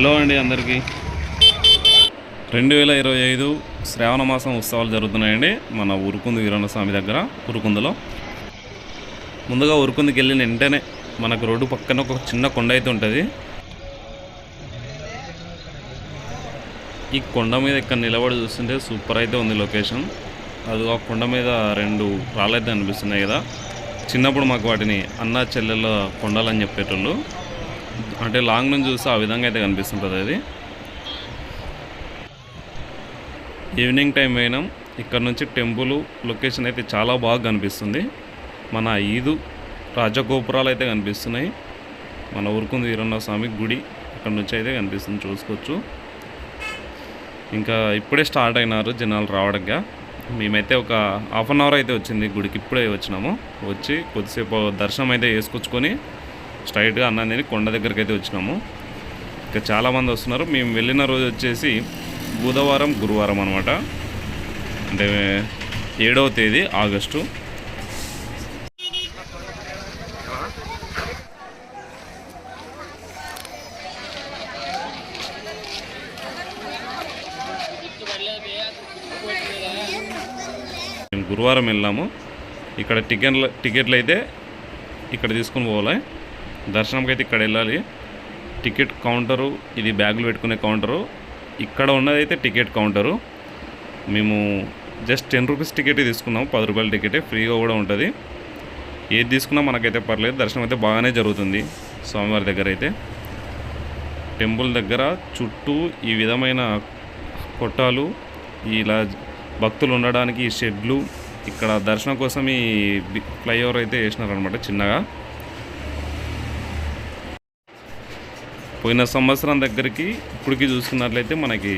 Hello అండి అందరికీ. రెండు వేల ఇరవై ఐదు శ్రావణ మాసం ఉత్సవాలు జరుగుతున్నాయండి. మన ఉరుకుంది వీరన్న స్వామి దగ్గర ఉరుకుందులో ముందుగా ఉరుకుందికి వెళ్ళిన వెంటనే మనకు రోడ్డు పక్కన ఒక చిన్న కొండ అయితే ఉంటుంది. ఈ కొండ మీద ఇక్కడ నిలబడి చూస్తుంటే సూపర్ అయితే ఉంది లొకేషన్. అది ఆ కొండ మీద రెండు రాళ్ళైతే అనిపిస్తున్నాయి కదా. చిన్నప్పుడు మాకు వాటిని అన్న చెల్లెల కొండలు అని చెప్పేటోళ్ళు. అంటే లాంగ్ నుంచి చూస్తే ఆ విధంగా అయితే కనిపిస్తుంటుంది అది. ఈవినింగ్ టైం అయినా ఇక్కడ నుంచి టెంపుల్ లొకేషన్ అయితే చాలా బాగా కనిపిస్తుంది. మన ఐదు రాజగోపురాలు అయితే కనిపిస్తున్నాయి. మన ఊరుకుంది వీరన్న స్వామి గుడి అక్కడ నుంచి అయితే కనిపిస్తుంది చూసుకోవచ్చు. ఇంకా ఇప్పుడే స్టార్ట్ అయినారు జనాలు రావడంగా. మేమైతే ఒక హాఫ్ అన్ అవర్ అయితే వచ్చింది గుడికి ఇప్పుడే వచ్చినాము. వచ్చి కొద్దిసేపు దర్శనం అయితే వేసుకొచ్చుకొని స్ట్రైట్గా అన్నది కొండ దగ్గరికి అయితే వచ్చినాము. ఇంకా చాలామంది వస్తున్నారు. మేము వెళ్ళిన రోజు వచ్చేసి బుధవారం గురువారం అనమాట అంటే ఏడవ తేదీ ఆగస్టు. మేము గురువారం వెళ్ళాము. ఇక్కడ టికెట్ల టికెట్లు అయితే ఇక్కడ తీసుకొని పోవాలి. దర్శనంకి అయితే ఇక్కడ వెళ్ళాలి. టికెట్ కౌంటరు ఇది బ్యాగులు పెట్టుకునే కౌంటరు. ఇక్కడ ఉన్నదైతే టికెట్ కౌంటరు. మేము జస్ట్ టెన్ రూపీస్ టికెట్ తీసుకున్నాము పది రూపాయల టికెటే ఫ్రీగా కూడా ఉంటుంది. ఏది తీసుకున్నా మనకైతే పర్లేదు. దర్శనం అయితే బాగానే జరుగుతుంది స్వామివారి దగ్గర అయితే. టెంపుల్ దగ్గర చుట్టూ ఈ విధమైన కొట్టాలు ఇలా భక్తులు ఉండడానికి ఈ షెడ్లు ఇక్కడ దర్శనం కోసం ఈ ఫ్లైఓవర్ అయితే వేసినారనమాట చిన్నగా. పోయిన సంవత్సరం దగ్గరికి ఇప్పటికి చూసుకున్నట్లయితే మనకి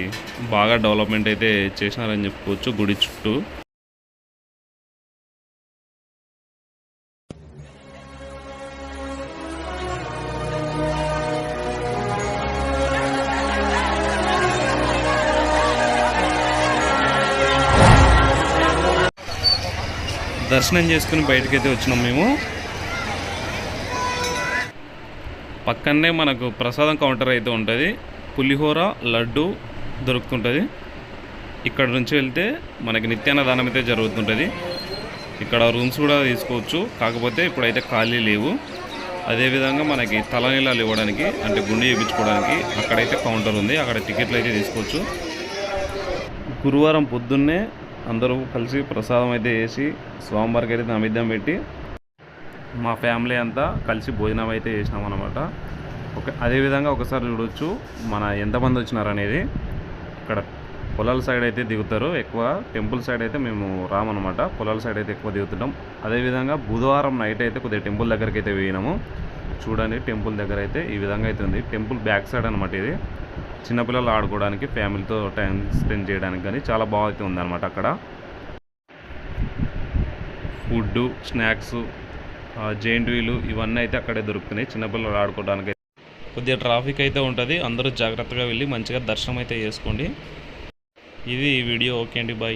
బాగా డెవలప్మెంట్ అయితే చేసినారని చెప్పుకోవచ్చు గుడి చుట్టూ. దర్శనం చేసుకుని బయటకైతే వచ్చినాం మేము. పక్కనే మనకు ప్రసాదం కౌంటర్ అయితే ఉంటుంది. పులిహోర లడ్డు దొరుకుతుంటుంది. ఇక్కడ నుంచి వెళ్తే మనకి నిత్యాన్నదానం అయితే జరుగుతుంటుంది. ఇక్కడ రూమ్స్ కూడా తీసుకోవచ్చు. కాకపోతే ఇప్పుడైతే ఖాళీ లేవు. అదేవిధంగా మనకి తలనీలాలు ఇవ్వడానికి అంటే గుండె చేయించుకోవడానికి అక్కడైతే కౌంటర్ ఉంది. అక్కడ టికెట్లు అయితే తీసుకోవచ్చు. గురువారం పొద్దున్నే అందరూ కలిసి ప్రసాదం అయితే వేసి స్వామివారికి అయితే నైవేద్యం పెట్టి మా ఫ్యామిలీ అంతా కలిసి భోజనం అయితే చేసినాం అనమాట ఒక అదేవిధంగా ఒకసారి చూడొచ్చు మన ఎంతమంది వచ్చినారనేది. ఇక్కడ పొలాల సైడ్ అయితే దిగుతారు ఎక్కువ టెంపుల్ సైడ్ అయితే మేము రామన్నమాట. పొలాల సైడ్ అయితే ఎక్కువ దిగుతుంటాం. అదేవిధంగా బుధవారం నైట్ అయితే కొద్దిగా టెంపుల్ దగ్గరికి అయితే పోయినాము. చూడండి టెంపుల్ దగ్గర అయితే ఈ విధంగా అయితే ఉంది. టెంపుల్ బ్యాక్ సైడ్ అనమాట ఇది. చిన్నపిల్లలు ఆడుకోవడానికి ఫ్యామిలీతో టైం స్పెండ్ చేయడానికి కానీ చాలా బాగా అయితే ఉందన్నమాట అక్కడ. ఫుడ్ స్నాక్స్ జెయింట్ వీలు ఇవన్నీ అయితే అక్కడే దొరుకుతున్నాయి. చిన్నపిల్లలు ఆడుకోవడానికి కొద్దిగా ట్రాఫిక్ అయితే ఉంటుంది. అందరూ జాగ్రత్తగా వెళ్ళి మంచిగా దర్శనం అయితే చేసుకోండి. ఇది ఈ వీడియో. ఓకే అండి. బాయ్.